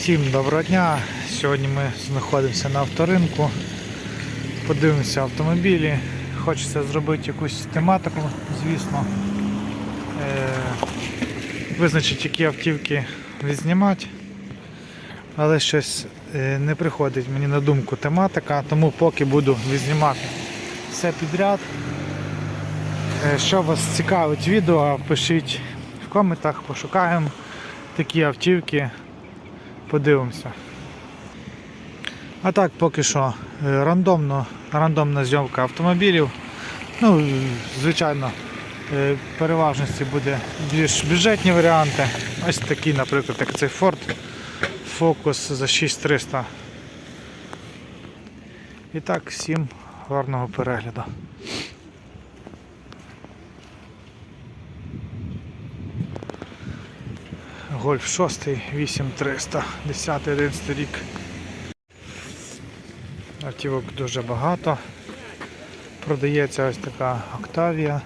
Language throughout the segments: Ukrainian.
Всім доброго дня! Сьогодні ми знаходимося на авторинку. Подивимося автомобілі. Хочеться зробити якусь тематику, звісно. Е, визначити, які автівки відзнімати. Але щось е, не приходить мені на думку тематика, тому поки буду відзнімати все підряд. Е, Що вас цікавить відео, пишіть в коментах, пошукаємо такі автівки, подивимося. А так поки що е, рандомно, рандомна зйомка автомобілів. Ну, звичайно, е, переважності буде більш бюджетні варіанти. Ось такі, наприклад, як цей Ford Focus за 6300. І так, всім гарного перегляду. Гольф 6, 8300, 10 11 рік. Автівок дуже багато. Продається ось така Октавія.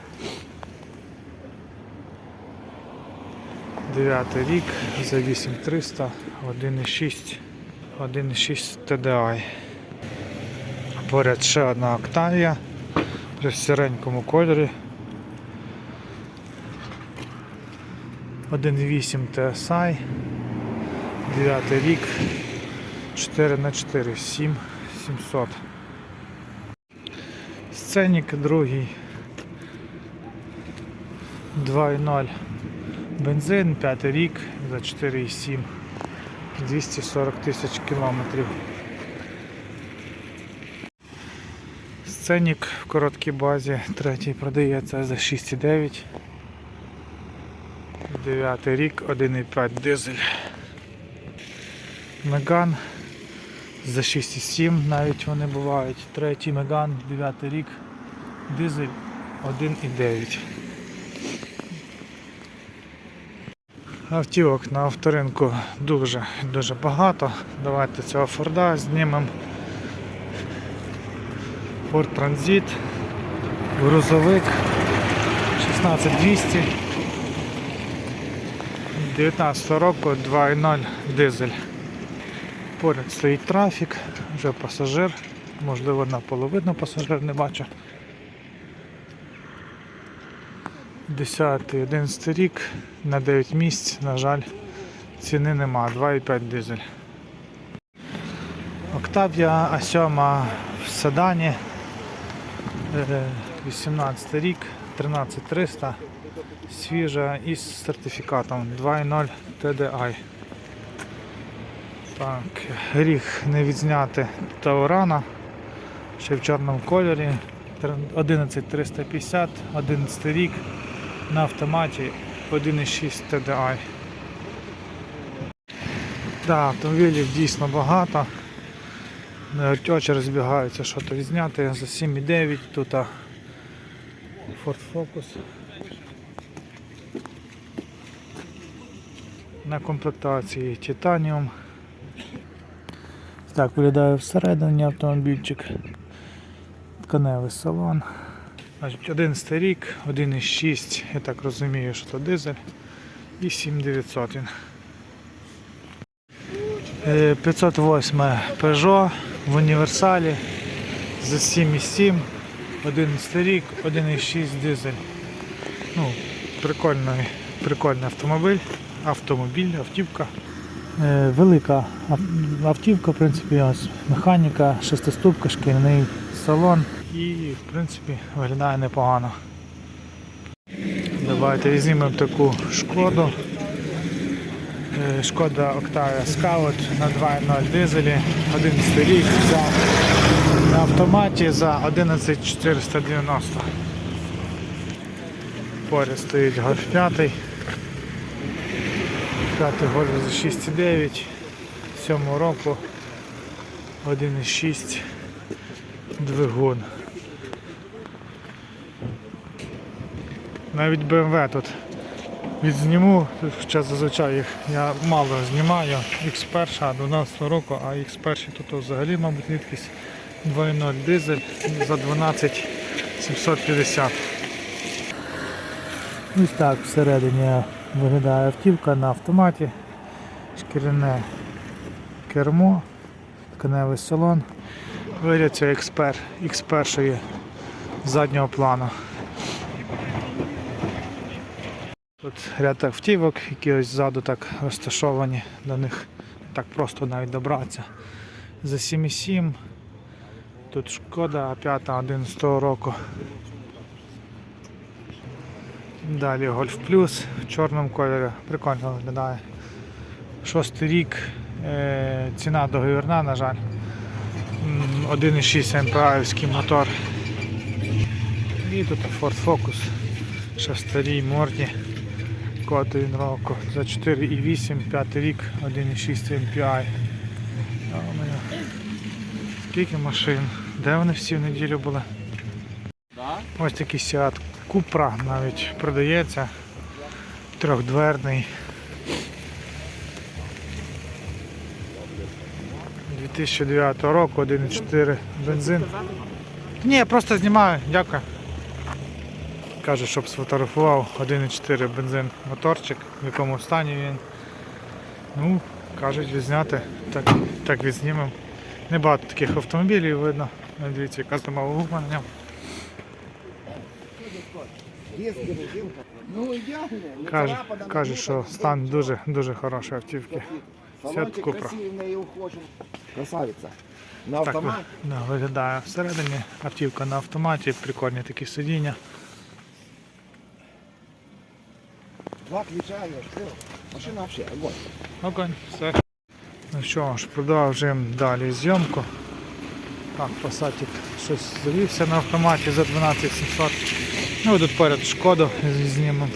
9 рік за 8300, 1,6, 1,6 TDI. Поряд ще одна Октавія при сіренькому кольорі. 1.8 TSI, 9 рік, 4 на 4 7 700. Сценік другий 2.0 бензин, 5 рік за 4,7 240 тисяч кілометрів. Сценік в короткій базі, третій продається за 6,9 9 рік, 1,5 дизель. Меган за 6,7 навіть вони бувають. Третій Меган, 9 рік, дизель 1,9. Автівок на авторинку дуже дуже багато. Давайте цього Форда знімемо. Ford Transit, грузовик 16200. 19 року 2.0 дизель. Поряд стоїть трафік, вже пасажир, можливо наполовину пасажир не бачу. 10 11 рік на 9 місць, на жаль, ціни нема, 2,5 дизель. Октавія А7 в седані, е, 18 рік, 13300 свіжа із сертифікатом 2.0 TDI. Так, гріх не відзняти Таурана, ще в чорному кольорі. 11350, 11 рік на автоматі 1.6 TDI. Да, автомобілів дійсно багато. Очі розбігаються, що то відзняти за 7,9 тут Ford Focus. На комплектації Titanium. Так, виглядає всередині автомобільчик. Тканевий салон. Значить, 11 рік, 1,6, я так розумію, що це дизель. І 7900 він. Е, 508 Peugeot в універсалі за 7,7, 11 рік, 1,6 дизель. Ну, прикольний, прикольний автомобіль автомобіль, автівка. Е, велика автівка, в принципі, ось механіка, шестиступка, шкільний салон і в принципі виглядає непогано. Давайте візьмемо таку шкоду. Е, Шкода Octavia Scout на 2.0 дизелі, 11 рік за, на автоматі за 11490. Поряд стоїть Golf 5. П'ятий гольф за 6,9, 7 року 1,6 двигун. Навіть BMW тут відзніму, хоча зазвичай їх я мало знімаю. X1 12 року, а X1 тут взагалі, мабуть, рідкість 2.0 дизель за 12 750. Ось так всередині виглядає автівка на автоматі. Шкіряне кермо, тканевий салон. Вигляд це X1 X1 заднього плану. Тут ряд автівок, які ось ззаду так розташовані, до них так просто навіть добратися. За 7,7. Тут шкода 5 11 року. Далі Golf Plus в чорному кольорі. Прикольно виглядає. Шостий рік. Е, ціна договірна, на жаль. 1,6 МПАівський мотор. І тут Ford Focus. Ще старій морді. Код він року. За 4,8, 5 рік, 1,6 MPI. Скільки машин? Де вони всі в неділю були? Ось такий Seat Cupra навіть продається. Трьохдверний. 2009 року, 1,4 бензин. Ні, просто знімаю, дякую. Каже, щоб сфотографував 1,4 бензин моторчик, в якому стані він. Ну, кажуть, відзняти. Так, так відзнімемо. Небагато таких автомобілів видно. Дивіться, яка гума на ньому. Ну, ідеально. не Каже, каже, що стан дуже дуже хороший автівки. Салончик Купра. красивий в неї ухожен. Красавиця. На Так автомат. ви- да, виглядає всередині. Автівка на автоматі, прикольні такі сидіння. Два ключа, все. Машина вообще огонь. Огонь, все. Ну що ж, продовжуємо далі зйомку. Так, Passatик щось завівся на автоматі за 12700. Ну тут поряд шкоду знімемо.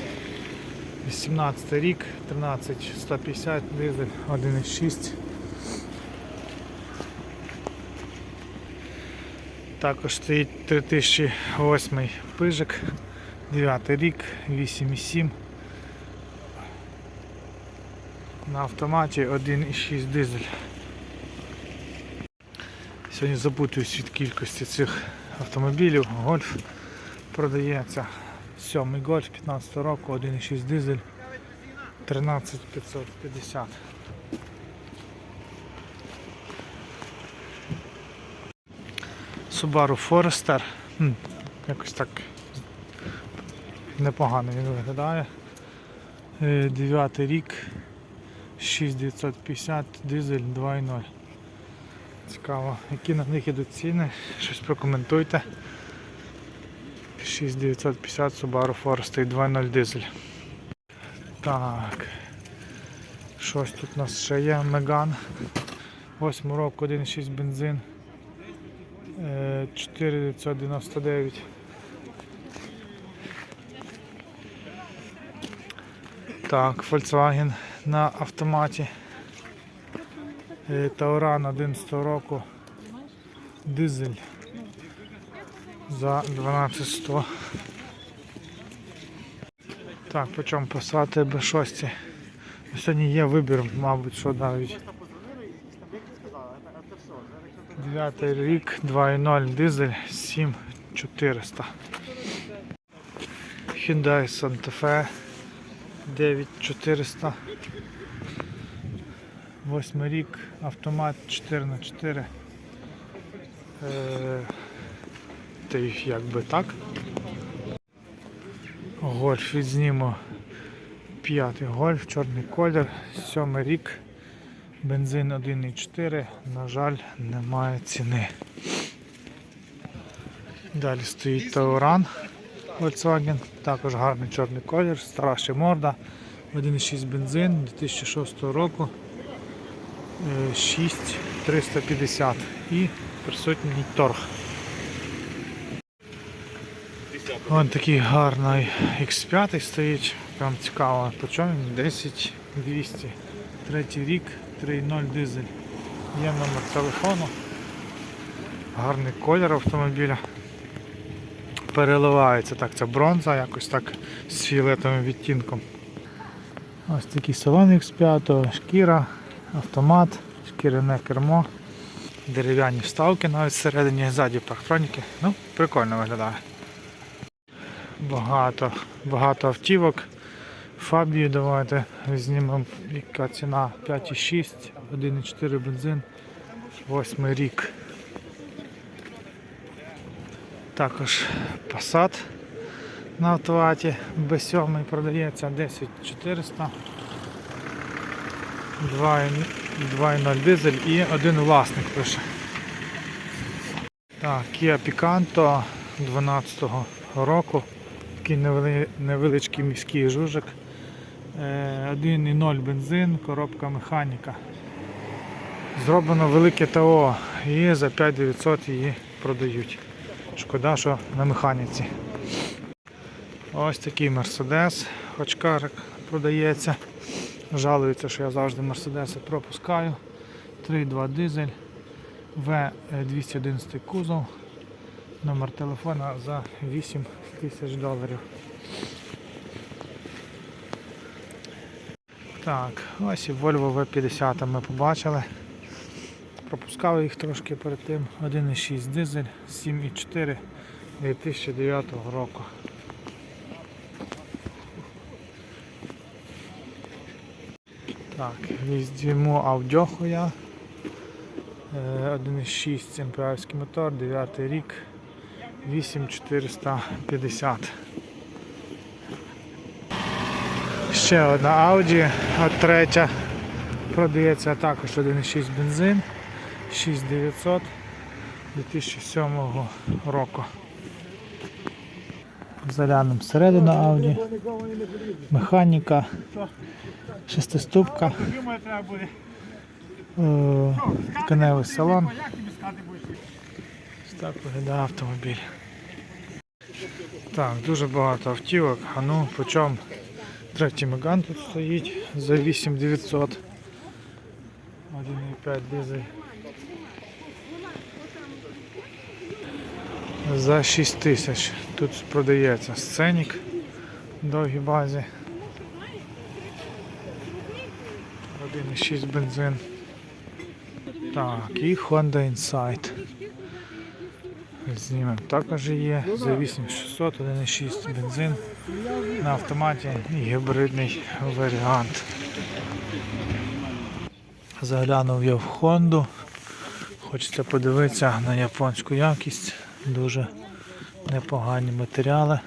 18 рік, 13150, дизель 1,6. Також стоїть 3008 пижик, 9 рік, 8,7. На автоматі 1,6 дизель. Сьогодні запутуюсь від кількості цих автомобілів. Гольф продається. Сьомий гольф 15 року, 1,6 дизель, 13550. Subaru Forester. М, Якось так непогано він виглядає. Е, Дев'ятий рік, 6950, дизель 2.0. Цікаво, які на них ідуть ціни, щось прокоментуйте. 6950 Subaru Forester 2.0 дизель. Так. Щось тут у нас ще є. Меган. 8 року 1.6 бензин. Е, 4999. Так, Volkswagen на автоматі. Е, Тауран 11 року. Дизель за 12100. Так, по чому посати Б6. Сьогодні є вибір, мабуть, що навіть. 9 рік, 2.0 дизель, 7400. Hyundai Santa Fe 9400. Восьмий рік, автомат 4х4. Е, та й якби так. Гольф відзніму. П'ятий гольф, чорний колір, сьомий рік, бензин 1,4, на жаль, немає ціни. Далі стоїть Тауран Volkswagen, також гарний чорний колір, стара морда, 1,6 бензин 2006 року, е, 6350 і присутній торг. Вон такий гарний X5 стоїть, прям цікаво. По чому він? 10 200. Третій рік, 3.0 дизель. Є номер телефону. Гарний колір автомобіля. Переливається так, це бронза, якось так з фіолетовим відтінком. Ось такий салон X5, шкіра, автомат, шкіряне кермо, дерев'яні вставки навіть всередині, ззаді парктроніки. Ну, прикольно виглядає. Багато, багато автівок. Фабію давайте знімемо, яка ціна 5,6, 1,4 бензин, 8 рік. Також Passat на автоматі B7 продається 10400. 2.0 дизель і один власник пише. Так, Kia Picanto 12-го року. Такий невеличкий міський жужик. Е, 1.0 бензин, коробка механіка. Зроблено велике ТО і за 5900 її продають. Шкода, що на механіці. Ось такий Мерседес, хочкарик продається. Жалується, що я завжди Мерседеси пропускаю. 3.2 дизель, В211 кузов, номер телефона за 8 тисяч доларів. Так, ось і Volvo V50 ми побачили. Пропускав їх трошки перед тим. 1.6 дизель, 7.4 2009 року. Так, віздіму аудіоху я. Е, 1.6 амперський мотор, 9 рік, 8450. Ще одна Audi, а третя продається також 1.6 бензин, 6900 2007 року. Заглянемо всередину Audi. Механіка, шестиступка. Е, Тканевий салон. Так виглядає автомобіль. Так, дуже багато автівок. А ну, по чому третій Меган тут стоїть за 8900. 1,5 дизель. За 6 тисяч. Тут продається сценік в довгій базі. 1,6 бензин. Так, і Honda Insight. Знімемо. Також є за 8600, 1,6 бензин на автоматі і гібридний варіант. Заглянув я в Honda. Хочеться подивитися на японську якість. Дуже непогані матеріали.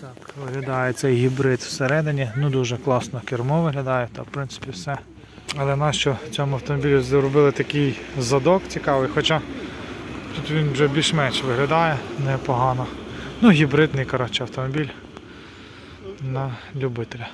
Так, виглядає цей гібрид всередині. Ну дуже класно кермо виглядає, та в принципі все. Але нащо цьому автомобілю зробили такий задок цікавий, хоча тут він вже більш-менш виглядає непогано. Ну, гібридний коротше, автомобіль на любителя.